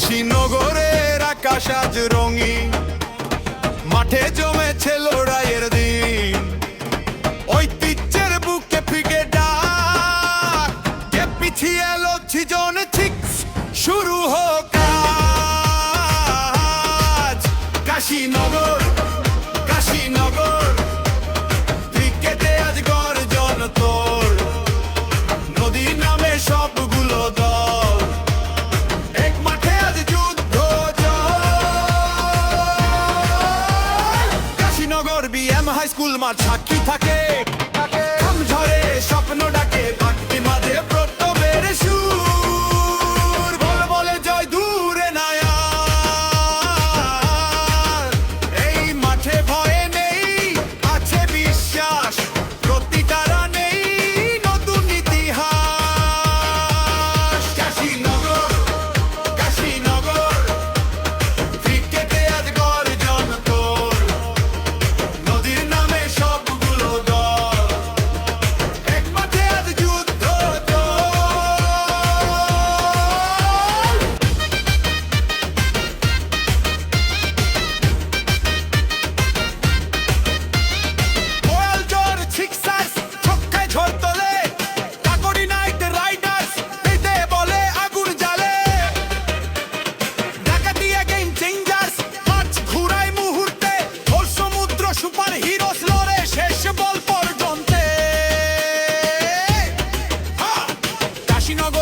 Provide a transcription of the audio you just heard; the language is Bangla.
হাসি নগরের আকাশ আজ রঙিন। মাঠে জমেছে লড়াইয়ের দিন। ঐতিহ্যের বুকে ফিকে ডাক। যে পিছিয়ে এলো ছিজন ঠিক, শুরু হোক কাজ কাশীনগর কাশীনগর। নগর বিএম হাই স্কুল মাঠ সাক্ষী থাকে। ঝরে স্বপ্ন ডাকে You know.